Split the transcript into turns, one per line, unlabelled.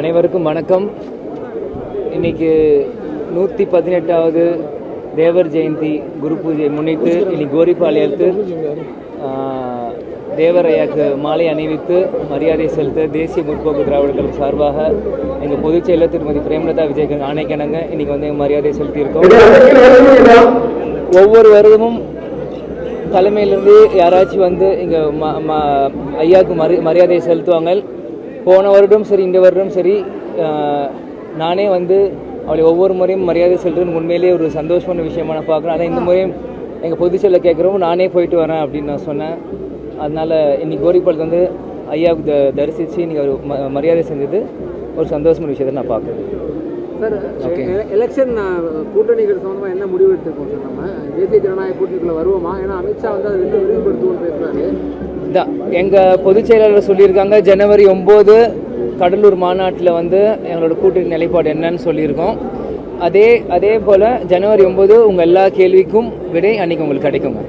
அனைவருக்கும் வணக்கம். இன்னைக்கு நூற்றி பதினெட்டாவது தேவர் ஜெயந்தி குரு பூஜை முன்னிட்டு இன்னைக்கு கோரிப்பாளையத்து தேவரையாக்கு தேவர் ஐயாக்கு மாலை அணிவித்து மரியாதை செலுத்த தேசிய முற்போக்கு திராவிட கழகம் சார்பாக எங்கள் பொதுச் செயலர் திருமதி பிரேமலதா விஜயகன் ஆணைக்கணங்க. இன்னைக்கு வந்து எங்கள் மரியாதை செலுத்தியிருக்கோம். ஒவ்வொரு வருடமும் தலைமையிலேருந்து யாராச்சும் வந்து இங்கே ம ம ஐயாவுக்கு மரி மரியாதை செலுத்துவாங்க. போன வருடம் சரி இந்த வருடம் சரி நானே வந்து அவளை ஒவ்வொரு முறையும் மரியாதை செலுத்துறது உண்மையிலேயே ஒரு சந்தோஷமான விஷயமா நான் பார்க்குறேன். ஆனால் இந்த முறையும் எங்கள் பொதுச்செயலில் கேட்குறோம் நானே போயிட்டு வரேன் அப்படின்னு நான் சொன்னேன். அதனால் இன்னைக்கு கோரிப்பாளத்து வந்து ஐயாவுக்கு த தரிசித்து இன்னைக்கு ஒரு ம மரியாதை செஞ்சது ஒரு சந்தோஷமான விஷயத்தை நான் பார்க்குறேன்.
சார் எலெக்ஷன் கூட்டணிகள் சம்பந்தமா என்ன முடிவு எடுத்திருக்கோம் சார் நம்ம? தேசிய ஜனநாயக கூட்டணிக்குள்ள வருவோமா? ஏன்னா அமித்ஷா வந்து அதை இன்னும் விரிவுபடுத்துவோம்னு பேசுறாரு.
தான் எங்கள் பொதுச் செயலாளர் சொல்லியிருக்காங்க ஜனவரி ஒம்பது கடலூர் மாநாட்டில் வந்து எங்களோட கூட்டணி நிலைப்பாடு என்னன்னு சொல்லியிருக்கோம். அதே அதே போல் ஜனவரி ஒம்பது உங்கள் எல்லா கேள்விக்கும் விடை அன்னைக்கு உங்களுக்கு கிடைக்குங்க.